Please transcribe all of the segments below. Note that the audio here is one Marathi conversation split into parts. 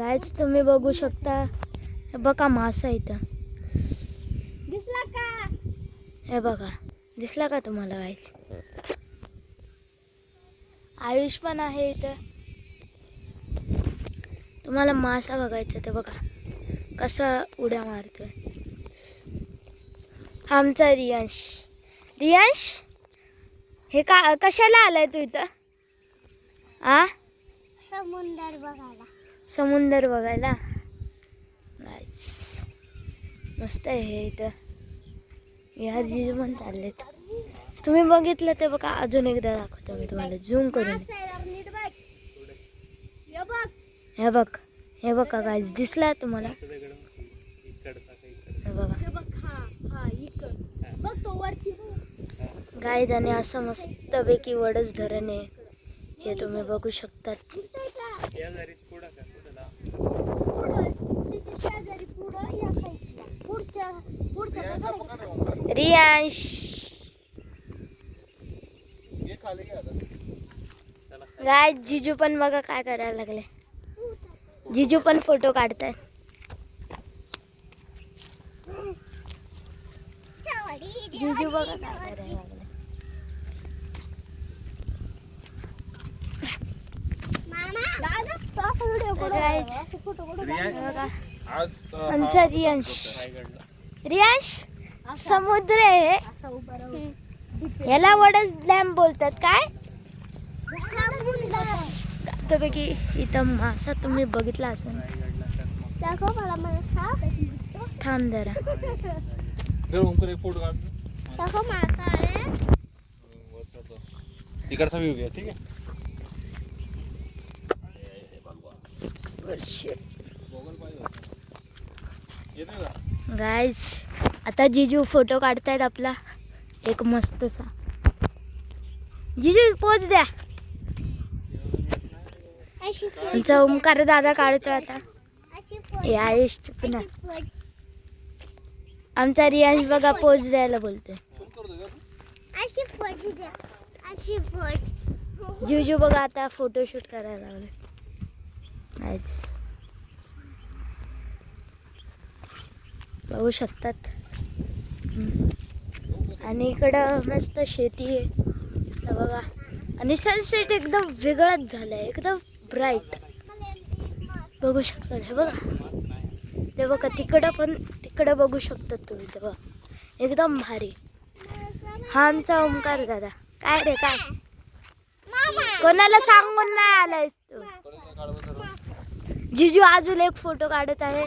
गायच तुम्ही बघू शकता. हे बघा मासा इथं. दिसला का? हे बघा. दिसला का तुम्हाला गायच आयुष पण आहे इथं. तुम्हाला मासा बघायचा ते बघा. कसा उड्या मारतोय. आमचा रियांश. रियांश? हे का कशाला आलाय तू इथं? आ? समुंदर बघायला. समुंदर बघायला. मस्त आहे हे इथं. या जिजू पण चाललेत. तुम्ही बघितलं ते बघा अजून एकदा दाखवतो मी तुम्हाला. झूम करून. हे बघ. हे बघा. काय दिसला तुम्हाला? हे बघा. हे बघ हा हा इकड. बघ तो वरती. बघ. गाय आणि असं मस्तपैकी वडच धरण आहे. हे तुम्ही बघू शकतात. दिसतंय का? पुढं, त्याच्या शेजारी पुढं या साईडला. पुढच्या पुढच्या बाजूला. रियांश गाय जिजू पण बघा काय करायला लागले जिजू पण फोटो काढताय जिजू बघा काय करायला लागले मामा, दादा, तो असा व्हिडिओ तर करू. guys, असे फोटो करू. हे बघा आज आमचा रियांश. रियांश समुद्र आहे. याला वडच डॅम बोलतात. काय. त्यापैकी इथं मासा तुम्ही बघितला असेल. दाखव मला मासा. थांब जरा. तिकडचा व्ह्यू घ्या ठीक आहे? येते का गाईज आता जिजू फोटो काढतायत आपला. एक मस्तसा. जिजू पोच द्या. अशी आमचा ओमकार दादा काढतोय आता. अशी हे आयुष पुन्हा. आमचा रियांश बघा पोच द्यायला बोलतोय. जिजू बघा आता फोटोशूट करायला लागले बघू शकतात. आणि इकडं मस्त शेती आहे. बघा आणि सनसेट एकदम वेगळाच झालाय. एकदम ब्राईट बघू शकतात हे बघा. ते बघा तिकडं पण तिकडं बघू शकतात तुम्ही ते बघा. एकदम भारी. हा आमचा ओंकार दादा. काय रे काय? कोणाला सांगून नाही आलाय जिजू अजून एक फोटो काढत आहे.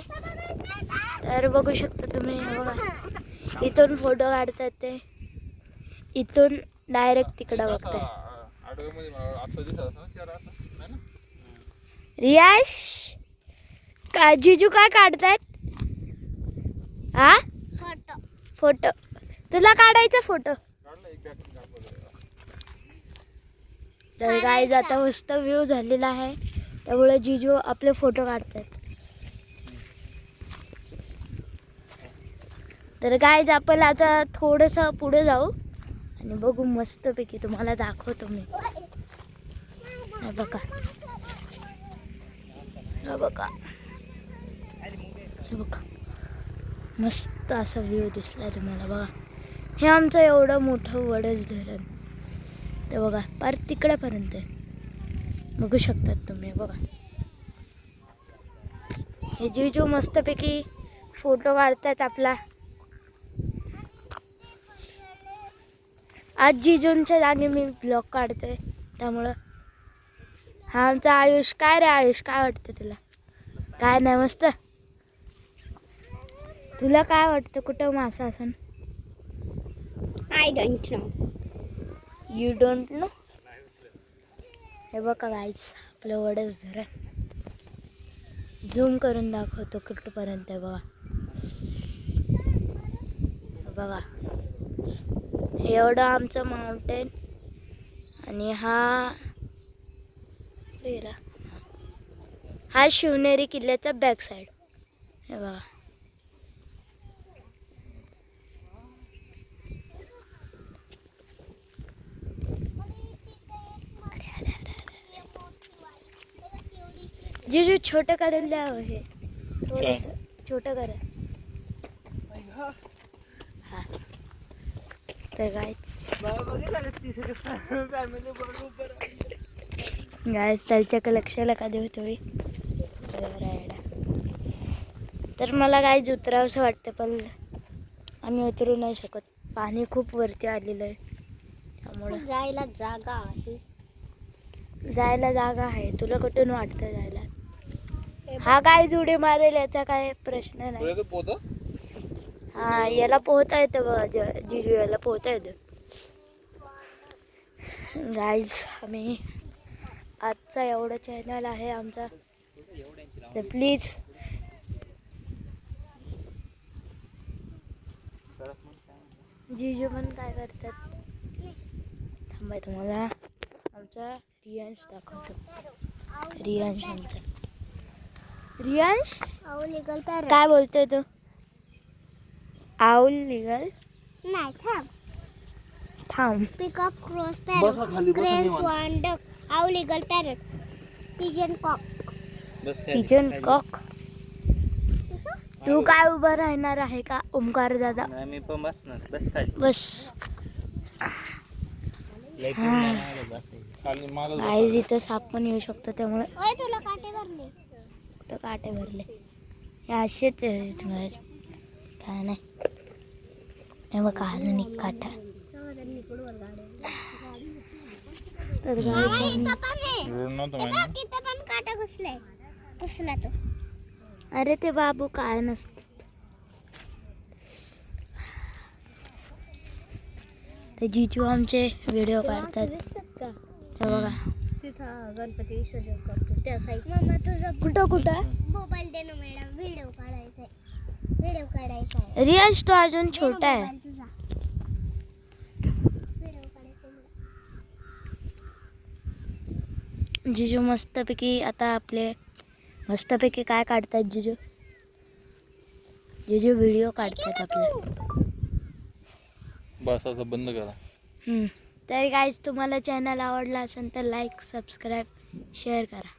तर बघू शकता तुम्ही बघा. इथून फोटो काढतात ते. इथून डायरेक्ट तिकडं बघताय. रियाश का जिजू काय काढतायत? हा फोटो. फोटो तुला काढायचा फोटो. तर गाय आता मस्त व्ह्यू झालेला आहे. त्यामुळे जिजू आपले फोटो काढतात. तर गाय आपण आता थोडंसं पुढे जाऊ आणि बघू मस्तपैकी तुम्हाला दाखवतो मी. बघा. हे बघा. हे बघा. मस्त असा व्ह्यू दिसला तुम्हाला बघा. हे आमचं एवढं मोठं वडच धरण. ते बघा पार तिकडेपर्यंत आहे. बघू शकतात तुम्ही बघा. हे जिजू मस्तपैकी फोटो काढतात आपला. आज जिजूंच्या जागी मी ब्लॉग काढतोय त्यामुळं. हा आमचा आयुष काय रे आयुष काय वाटतं तुला? काय नाही मस्त. तुला काय वाटतं कुठं मासा असन? I don't know you don't know हे बघा गाईच आपलं वडच धरण. झूम करून दाखवतो कुठपर्यंत आहे बघा. बघा. हे एवढं आमचं माउंटेन आणि हा हा शिवनेरी किल्ल्याचा बॅक साईड हे बघा. जिजू छोटं करून द्या हो. हे थोडस छोटं करा. हा. तर गायच गायच त्याच्या लक्षाला का देऊ तुम्ही? तर मला काय उतरावंसं वाटतं पण आम्ही उतरू नाही शकत. पाणी खूप वरती आलेलं आहे. त्यामुळं. जायला जागा आहे. जायला जागा आहे. तुला कुठून वाटतं जायला? हा काय जुडी मारेल याचा काय प्रश्न नाही. हा याला पोहता येतं बघा जिजू याला पोहता येतं. गाईज आम्ही आजचा एवढा चॅनल आहे आमचा. तर प्लीज जिजू पण काय करतात? थांबाय तुम्हाला आमचा रियांश दाखवतो. रियांश आमचा. रियांश? लिगल पॅरट काय बोलतोय तो? आऊल लिगल नाही थांब. थांब. पिकअप क्रॉस बसा खाली, पॅरट बसा क्रेन निवांत. स्वान डक आव लिगल पॅरट पिजन कॉक बस पिजन कॉक तू काय उभं राहणार आहे का ओमकार दादा? नाही मी पण बसणार. बस खाली. बस. खाली मागं आई इथं साप पण येऊ शकतो त्यामुळे. ओय तुला काटे भरले. कुठं काटे भरले? हे असेच. काय नाही. बघा अजून एक काटा. तर काटा घुसलाय. घुसला तो. अरे ते बाबू काय नसतात. ते जिजू आमचे व्हिडिओ काढतात. बघा. तिथं गणपती विसर्जन करतो. त्या साईड मम्मा तुझा कुठं कुठं? मोबाईल दे ना मॅडम व्हिडिओ काढायचा आहे व्हिडिओ काढायचा आहे रियांश तो अजून छोटा आहे. मोबाईल तुझा. व्हिडिओ काढायचा आहे मला. जिजू मस्तपैकी आता आपले मस्तपैकी काय काढतात जिजू? जिजू व्हिडिओ काढतात आपले. बस आता बंद करा. हम्म. तर गाईज तुम्हाला चॅनल आवडला असेल तर लाईक सबस्क्राईब शेअर करा.